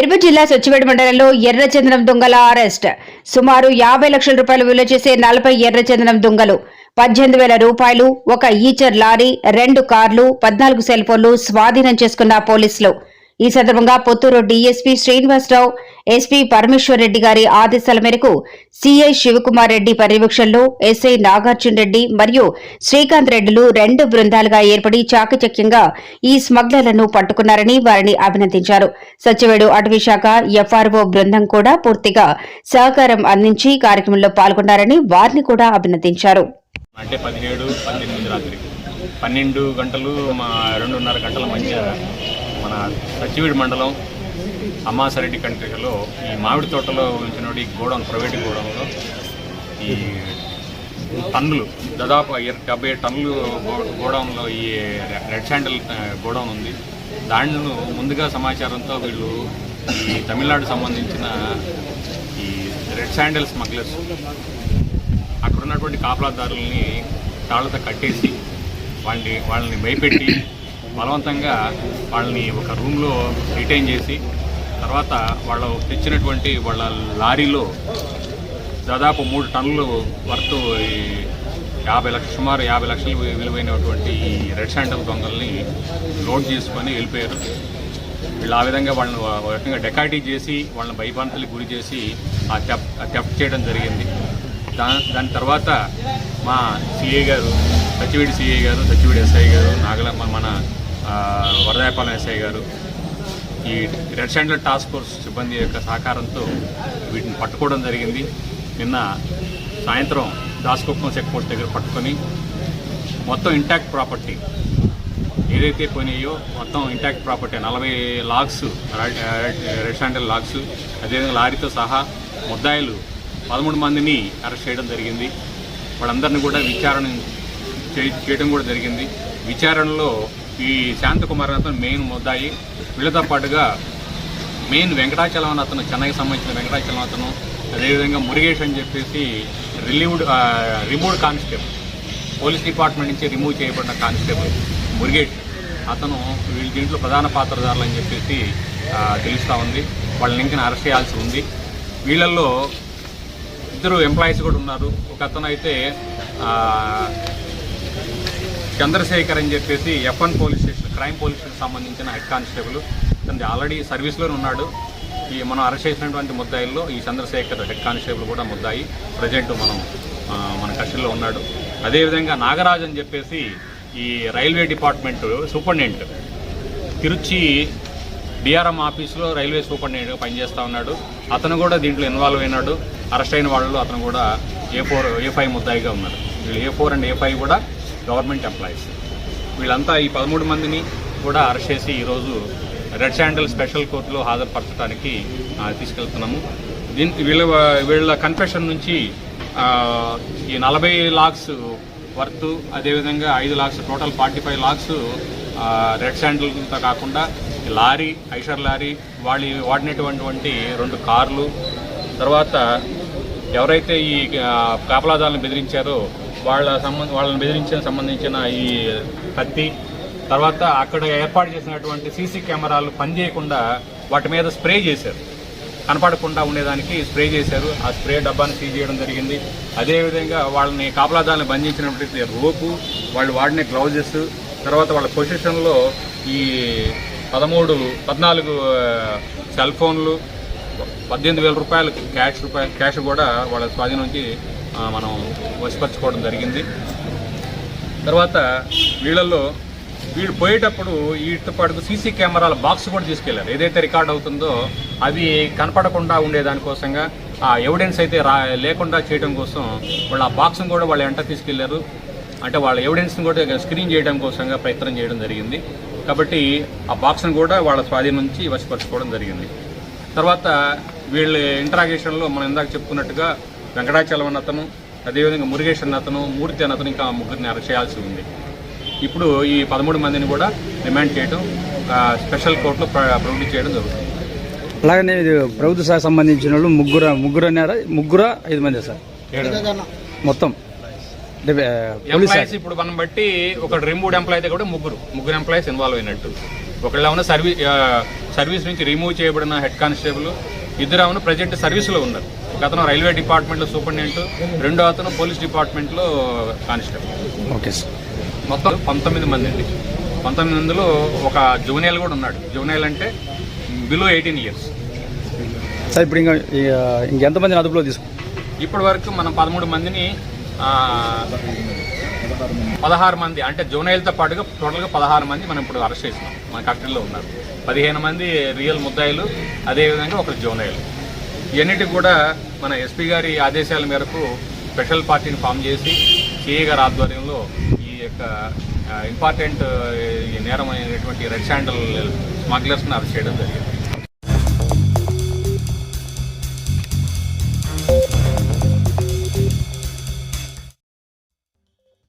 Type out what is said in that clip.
నిర్మల్ జిల్లా సొచ్చివేడు మండలంలో ఎర్రచందనం దొంగల అరెస్ట్. సుమారు యాభై లక్షల రూపాయలు విలువ చేసే నలభై ఎర్రచందనం దొంగలు. పద్దెనిమిది వేల రూపాయలు ఒక ఈచర్ లారీ రెండు కార్లు పద్నాలుగు సెల్ ఫోన్లు స్వాధీనం చేసుకున్న పోలీసులు. ఈ సందర్భంగా పొత్తూరు డీఎస్పీ శ్రీనివాసరావు ఎస్పీ పరమేశ్వర్ రెడ్డి గారి ఆదేశాల మేరకు సిఐ శివకుమార్ రెడ్డి పర్యవేక్షణలో ఎస్ఐ నాగార్జున రెడ్డి మరియు శ్రీకాంత్ రెడ్డిలు రెండు బృందాలుగా ఏర్పడి చాకచక్యంగా ఈ స్మగ్లర్లను పట్టుకున్నారని వారిని అభినందించారు. సచివేడు అటవీశాఖ ఎఫ్ఆర్ఓ బృందం కూడా పూర్తిగా సహకారం అందించి కార్యక్రమంలో పాల్గొన్నారని వారిని కూడా అభినందించారు. అంటే పదిహేడు పద్దెనిమిది రాత్రి. పన్నెండు గంటలు మా రెండున్నర గంటల మధ్య మన సచివీడి మండలం అమ్మాసరెడ్డి కంట్రీలో ఈ మామిడి తోటలో ఉంచిన గోడౌన్ ప్రైవేట్ గోడౌన్లో ఈ టన్నులు దాదాపు డెబ్బై టన్నులు గోడౌన్లో ఈ రెడ్ శాండల్ గోడౌన్ ఉంది. దానిను ముందుగా సమాచారంతో వీళ్ళు ఈ తమిళనాడు సంబంధించిన ఈ రెడ్ శాండల్ స్మగ్లర్స్ అక్కడ ఉన్నటువంటి కాపలాదారుల్ని తాళ్ళతో కట్టేసి వాళ్ళని వాళ్ళని భయపెట్టి బలవంతంగా వాళ్ళని ఒక రూమ్లో రిటైన్ చేసి తర్వాత వాళ్ళు తెచ్చినటువంటి వాళ్ళ లారీలో దాదాపు మూడు టన్నులు వర్త్ ఈ యాభై లక్షలు సుమారు యాభై లక్షలు విలువైనటువంటి ఈ రెడ్ శాండల్ దొంగల్ని లోడ్ చేసుకొని వెళ్ళిపోయారు. వీళ్ళు ఆ విధంగా వాళ్ళని ఒక రకంగా డెకాటీ చేసి వాళ్ళని భయభ్రాంతులకు గురి చేసి ఆ తెప్ ఆ చేయడం జరిగింది. దా దాని తర్వాత మా సిఏ గారు సచివేడి సిఐ గారు సచివేడి ఎస్ఐ గారు నాగలమ్మ మన వరదాయపాలెం ఎస్ఐ గారు ఈ రెడ్ శాండల్ టాస్క్ ఫోర్స్ సిబ్బంది యొక్క సహకారంతో వీటిని పట్టుకోవడం జరిగింది. నిన్న సాయంత్రం దాస్కుప్పం చెక్ పోస్ట్ దగ్గర పట్టుకొని మొత్తం ఇంటాక్ట్ ప్రాపర్టీ ఏదైతే పోయినాయో మొత్తం ఇంటాక్ట్ ప్రాపర్టీ నలభై లాగ్స్ రెడ్ శాండల్ లాగ్స్ అదేవిధంగా లారీతో సహా ముద్దాయిలు పదమూడు మందిని అరెస్ట్ చేయడం జరిగింది. వాళ్ళందరినీ కూడా విచారణ చేయడం కూడా జరిగింది. విచారణలో ఈ శాంతకుమార్ అతను మెయిన్ ముద్దాయి. వీళ్ళతో పాటుగా మెయిన్ వెంకటాచలం అని అతను చెన్నైకి సంబంధించిన వెంకటాచలం అతను అదేవిధంగా మురుగేష్ అని చెప్పేసి relieved removed constable police department నుంచి రిమూవ్ చేయబడిన కానిస్టేబుల్ మురుగేష్. అతను వీళ్ళు దీంట్లో ప్రధాన పాత్రధారులు అని చెప్పేసి తెలుస్తూ ఉంది. వాళ్ళని ఇంకా అరెస్ట్ చేయాల్సి ఉంది. వీళ్ళల్లో ఇద్దరు ఎంప్లాయీస్ కూడా ఉన్నారు. ఒక అతను అయితే చంద్రశేఖర్ అని చెప్పేసి FN police station crime police station సంబంధించిన హెడ్ కానిస్టేబుల్ అతను ఆల్రెడీ సర్వీస్లోనే ఉన్నాడు. ఈ మనం అరెస్ట్ చేసినటువంటి ముద్దాయిల్లో ఈ చంద్రశేఖర్ హెడ్ కానిస్టేబుల్ కూడా ముద్దాయి. ప్రజెంట్ మనం మన కస్టడీలో ఉన్నాడు. అదేవిధంగా నాగరాజ్ అని చెప్పేసి ఈ railway department superintendent Tiruchi DRM ఆఫీస్లో రైల్వే సూపరింటెండెంట్గా పనిచేస్తూ ఉన్నాడు. అతను కూడా దీంట్లో ఇన్వాల్వ్ అయినాడు. అరెస్ట్ అయిన వాళ్ళు అతను కూడా ఏ ఫోర్ ఏ ఫైవ్ ముద్దాయిగా ఉన్నాడు వీళ్ళు A four and A five కూడా గవర్నమెంట్ ఎంప్లాయీస్. వీళ్ళంతా ఈ పదమూడు మందిని కూడా అరెస్ట్ చేసి ఈరోజు రెడ్ శాండల్ స్పెషల్ కోర్టులో హాజరుపరచడానికి తీసుకెళ్తున్నాము. దీని వీళ్ళ వీళ్ళ కన్ఫెషన్ నుంచి ఈ నలభై లాక్స్ వర్త్ అదేవిధంగా ఐదు lakhs total forty five lakhs red శాండల్తో కాకుండా ఈ లారీ ఐషర్ లారీ వాళ్ళు వాడినటువంటి రెండు కార్లు తర్వాత ఎవరైతే ఈ ఆ, కాపలాదారులను బెదిరించారో వాళ్ళ సంబంధ వాళ్ళని బెదిరించిన సంబంధించిన ఈ కత్తి తర్వాత అక్కడ ఏర్పాటు చేసినటువంటి సీసీ కెమెరాలు పనిచేయకుండా వాటి మీద స్ప్రే చేశారు. కనపడకుండా ఉండేదానికి స్ప్రే చేశారు. ఆ స్ప్రే డబ్బాని సీజ్ చేయడం జరిగింది. అదేవిధంగా వాళ్ళని కాపలాదారులను బంధించినటువంటి రోపు వాళ్ళు వాడిన గ్లౌజెస్ తర్వాత వాళ్ళ పొజిషన్లో ఈ పదమూడు పద్నాలుగు సెల్ ఫోన్లు పద్దెనిమిది వేల రూపాయలు క్యాష్ రూపాయలు క్యాష్ కూడా వాళ్ళ స్వాధీనం నుంచి మనం వశపరచుకోవడం జరిగింది. తర్వాత వీళ్ళల్లో వీళ్ళు పోయేటప్పుడు వీటితో పాటు సీసీ కెమెరాల బాక్స్ కూడా తీసుకెళ్ళారు. ఏదైతే రికార్డ్ అవుతుందో అవి కనపడకుండా ఉండేదానికోసంగా ఆ ఎవిడెన్స్ అయితే రా లేకుండా చేయడం కోసం వాళ్ళు ఆ బాక్స్ని కూడా వాళ్ళు వెంట తీసుకెళ్ళారు. అంటే వాళ్ళ ఎవిడెన్స్ని కూడా స్క్రీన్ చేయడం కోసంగా ప్రయత్నం చేయడం జరిగింది. కాబట్టి ఆ బాక్స్ని కూడా వాళ్ళ స్వాధీనం నుంచి వశపరచుకోవడం జరిగింది. తర్వాత వీళ్ళ ఇంటరాగేషన్లో మనం ఇందాక చెప్పుకున్నట్టుగా వెంకటాచలం అతను అదేవిధంగా మురుగేష్ అన్న అతను మూర్తి అన్న అతను ఇంకా ముగ్గురిని అరెస్ట్ చేయాల్సి ఉంది. ఇప్పుడు ఈ పదమూడు మందిని కూడా రిమాండ్ చేయడం స్పెషల్ కోర్టులో ప్ర- ప్రొడ్యూస్ చేయడం జరుగుతుంది. అలాగనే ఇది ప్రభుత్వ శాఖ సంబంధించిన వాళ్ళు ముగ్గురు ముగ్గురు అన్నారా? ముగ్గురా? ఐదు మంది సార్? మొత్తం. ఎంప్లాయీస్ ఇప్పుడు మనం బట్టి ఒక రిమూవ్డ్ ఎంప్లాయీ అయితే కూడా ముగ్గురు ముగ్గురు ఎంప్లాయీస్ ఇన్వాల్వ్ అయినట్టు. ఒకళ్ళ ఉన్న సర్వీస్ సర్వీస్ నుంచి రిమూవ్ చేయబడిన హెడ్ కానిస్టేబుల్ ఇద్దరు అవును ప్రజెంట్ సర్వీస్లో ఉన్నారు. ఒక అతను రైల్వే డిపార్ట్మెంట్లో సూపరింటెండెంట్ రెండో అతను పోలీస్ డిపార్ట్మెంట్లో కానిస్టేబుల్. Okay sir. మొత్తం పంతొమ్మిది మంది అండి. పంతొమ్మిది మందిలో ఒక జూనియల్ కూడా ఉన్నాడు. జూనియల్ అంటే బిలో ఎయిటీన్ ఇయర్స్. సార్ ఇప్పుడు ఇంకా ఇంకెంతమందిని అదుపులో తీసుకు? ఇప్పటి వరకు మనం పదమూడు మందిని పదహారు మంది అంటే జూనైల్తో పాటుగా టోటల్గా పదహారు మంది మనం ఇప్పుడు అరెస్ట్ చేసినాం. మన కస్టడీలో ఉన్నారు. పదిహేను మంది రియల్ ముద్దాయిలు అదేవిధంగా ఒక జూనైల్ ఇవన్నిటి కూడా మన ఎస్పీ గారి ఆదేశాల మేరకు స్పెషల్ పార్టీని ఫామ్ చేసి సిఏ గారి ఆధ్వర్యంలో ఈ యొక్క ఇంపార్టెంట్ ఈ నేరం అయినటువంటి రెడ్ శాండల్ స్మగ్లర్స్ని అరెస్ట్ చేయడం జరిగింది.